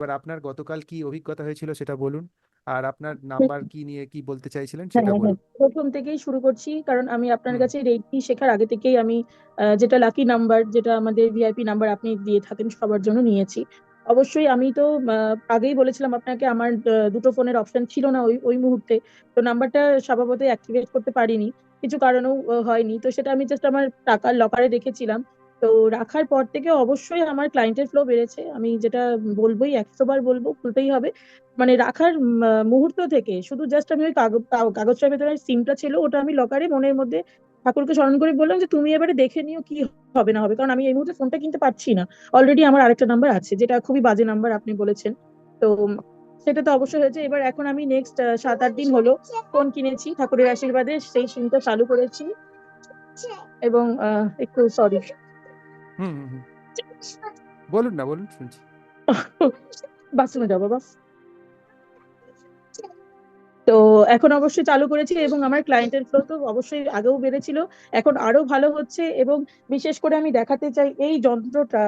এবার আপনার গতকাল কি অভিজ্ঞতা হয়েছিল সেটা বলুন। আর আপনার নাম্বার কি নিয়ে কি বলতে চাইছিলেন সেটা হ্যাঁ হ্যাঁ। বলুন। প্রথম থেকেই শুরু করছি কারণ আমি আপনার হুম। কাছে রেডি শেখার আগে থেকেই আমি আহ, যেটা লাকি নাম্বার যেটা আমাদের ভিআইপি নাম্বার আপনি দিয়ে থাকেন সবার জন্য নিয়েছি। অবশ্যই আমি তো আহ, আগেই বলেছিলাম আপনাকে আমার আহ, দুটো ফোনের অপশন ছিল না ওই ওই মুহূর্তে। তো নাম্বারটা স্বভাবতই অ্যাক্টিভেট করতে পারিনি। কিছু কারণেও আহ, হয়নি। তো সেটা আমি জাস্ট আমার টাকার লকারে রেখেছিলাম। তো রাখার পর থেকে অবশ্যই আমার ক্লায়েন্টের ফ্লো বেড়েছে। আমি যেটা বলবোই একশো বার বলব বলতেই হবে। মানে রাখার মুহূর্ত থেকে শুধু জাস্ট আমি ওই কাগজ কাগজটার ভেতরে সিমটা ছিল, ওটা আমি লকারে মনের মধ্যে ঠাকুরকে স্মরণ করে বললাম যে, তুমি এবারে দেখে নিও কি হবে না হবে। কারণ আমি এই মুহূর্তে ফোনটা কিনতে পারছি না। অলরেডি আমার আরেকটা নাম্বার আছে, যেটা খুবই বাজে নাম্বার আপনি বলেছেন। তো সেটা তো অবশ্যই হয়েছে। এবার এখন আমি নেক্সট সাত আট দিন হলো ফোন কিনেছি, ঠাকুরের আশীর্বাদে সেই সিমটা চালু করেছি। এবং একটু সরি বলুন না, বলুন, শুনছি। বাথরুমে যাব বাস তো এখন অবশ্যই চালু করেছি এবং আমার ক্লায়েন্টের ফ্লো তো অবশ্যই আগেও বেড়েছিল। এখন আরও ভালো হচ্ছে এবং বিশেষ করে আমি দেখাতে চাই এই যন্ত্রটা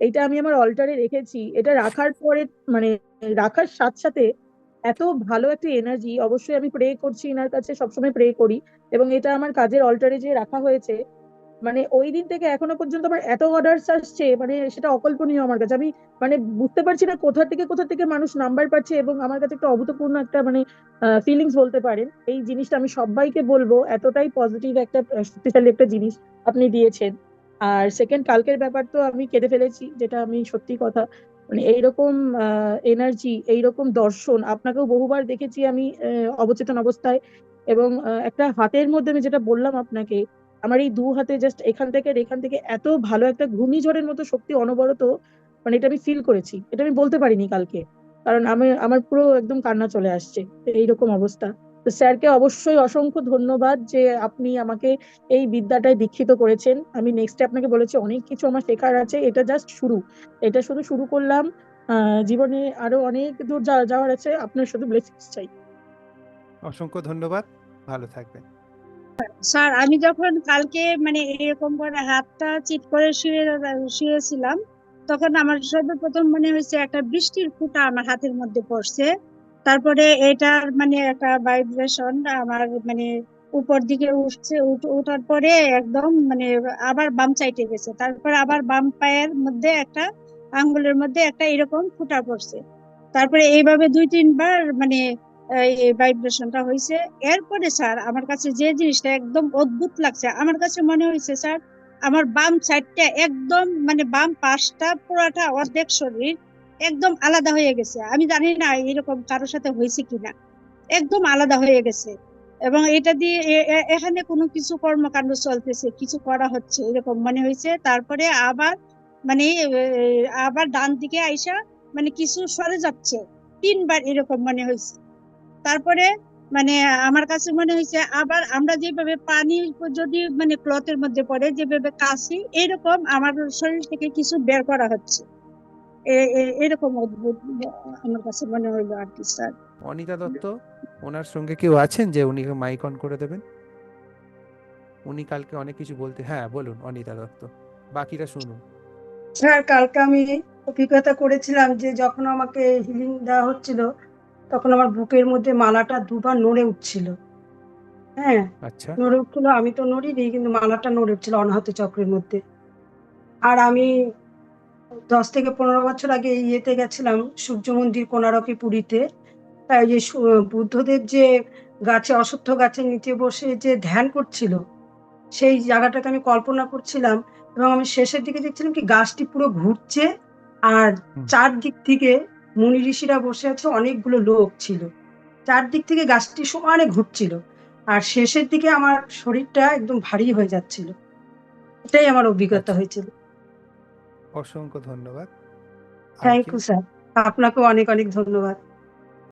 এইটা আমি আমার অল্টারে রেখেছি। এটা রাখার পরে মানে রাখার সাথে সাথে এত ভালো একটা এনার্জি অবশ্যই আমি প্রে করছি এনার কাছে, সবসময় প্রে করি এবং এটা আমার কাজের অল্টারে যে রাখা হয়েছে মানে ওই দিন থেকে এখনও পর্যন্ত আমার এত অর্ডারস আসছে মানে সেটা অকল্পনীয় আমার কাছে। আমি মানে বুঝতে পারছি না কোথা থেকে কোথা থেকে মানুষ নাম্বার পাচ্ছে এবং আমার কাছে একটা অভূতপূর্ণ একটা মানে ফিলিংস বলতে পারেন। এই জিনিসটা আমি সবাইকে বলব, এতটাই পজিটিভ একটা শক্তিশালী একটা জিনিস আপনি দিয়েছেন। আর সেকেন্ড কালকের ব্যাপার তো আমি কেঁদে ফেলেছি, যেটা আমি সত্যি কথা। মানে এইরকম এনার্জি এইরকম দর্শন, আপনাকেও বহুবার দেখেছি আমি অবচেতন অবস্থায়। এবং একটা হাতের মধ্যে আমি যেটা বললাম আপনাকে আমার এই দু হাতে জাস্ট এখান থেকে এখান থেকে এত ভালো একটা ঘূর্ণিঝড়ের মতো শক্তি অনবরত মানে এটা আমি ফিল করেছি। এটা আমি বলতে পারিনি কালকে। কারণ আমি, আমার পুরো একদম কান্না চলে আসছে। এইরকম অবস্থা। তো স্যারকে অবশ্যই অসংখ্য ধন্যবাদ যে আপনি আমাকে এই বিদ্যাটায় দীক্ষিত করেছেন। আমি নেক্সটে আপনাকে বলেছি, অনেক কিছু আমার শেখার আছে। এটা জাস্ট শুরু। এটা শুধু শুরু করলাম। জীবনে আরও অনেক দূর যাওয়ার আছে। আপনার শুধু ব্লেসিংস চাই। অসংখ্য ধন্যবাদ। ভালো থাকবেন। স্যার, আমি যখন কালকে মানে এরকম করে হাতটা চিট করে শুয়ে, শুয়েছিলাম, তখন আমার সর্বপ্রথম মনে হয়েছে একটা বৃষ্টির ফোঁটা আমার হাতের মধ্যে পড়ছে। তারপরে এটার মানে একটা ভাইব্রেশন আমার মানে উপর দিকে উঠছে, উঠ- ওঠার পরে একদম মানে আবার বাম সাইডে গেছে। তারপর আবার বাম পায়ের মধ্যে একটা, আঙ্গুলের মধ্যে একটা এরকম ফুটা পড়ছে। তারপরে এইভাবে দুই তিনবার মানে ভাইব্রেশনটা হয়েছে এরপরে স্যার, আমার কাছে যে জিনিসটা একদম অদ্ভুত লাগছে, আমার কাছে মনে হয়েছে স্যার, আমার বাম সাইডটা একদম মানে বাম পাশটা পুরাটা অর্ধেক শরীর একদম আলাদা হয়ে গেছে। আমি জানি না এরকম কারোর সাথে হয়েছে কিনা। একদম আলাদা হয়ে গেছে। এবং এটা দিয়ে এখানে কোনো কিছু কর্মকাণ্ড চলতেছে, কিছু করা হচ্ছে, এরকম মনে হয়েছে তারপরে আবার মানে আবার ডান দিকে আইসা মানে কিছু সরে যাচ্ছে। তিনবার এরকম মনে হয়েছে তারপরে মানে আমার কাছে মনে হয়েছে আবার আমরা যেভাবে পানি যদি মানে ক্লথের মধ্যে পড়ে যেভাবে কাশি এরকম আমার শরীর থেকে কিছু বের করা হচ্ছে। এরকম অদ্ভুত আমার কাছে মনে হইল আর কি স্যার। অনিতা দত্ত ওনার সঙ্গে কেউ আছেন যে উনি মাইক অন করে দেবেন? উনি কালকে অনেক কিছু বলতে হ্যাঁ বলুন অনিতা দত্ত বাকিরা শুনুন। স্যার কালকে আমি অভিজ্ঞতা করেছিলাম যে যখন আমাকে হিলিং দেওয়া হচ্ছিল তখন আমার বুকের মধ্যে মালাটা দুবার নড়ে উঠছিল। হ্যাঁ আচ্ছা। নড়ে উঠছিল আমি তো নড়িনি কিন্তু মালাটা নড়ে উঠছিল অনাহত চক্রের মধ্যে। আর আমি দশ থেকে পনেরো বছর আগে ইয়েতে গেছিলাম সূর্য মন্দির কোনারকে পুরীতে। তাই যে বুদ্ধদেব যে গাছে অশ্বত্থ গাছের নিচে বসে যে ধ্যান করছিল সেই জায়গাটাকে আমি কল্পনা করছিলাম এবং আমি শেষের দিকে দেখছিলাম কি গাছটি পুরো ঘুরছে আর চারদিক থেকে মুনি ঋষিরা বসে আছে অনেকগুলো লোক ছিল। চারদিক থেকে গাছটি সমানে ঘুরছিল আর শেষের দিকে আমার শরীরটা একদম ভারী হয়ে যাচ্ছিল। এটাই আমার অভিজ্ঞতা আচ্ছা। হয়েছিল। অসংখ্য ধন্যবাদ। থ্যাংক ইউ স্যার আপনাকেও অনেক অনেক ধন্যবাদ।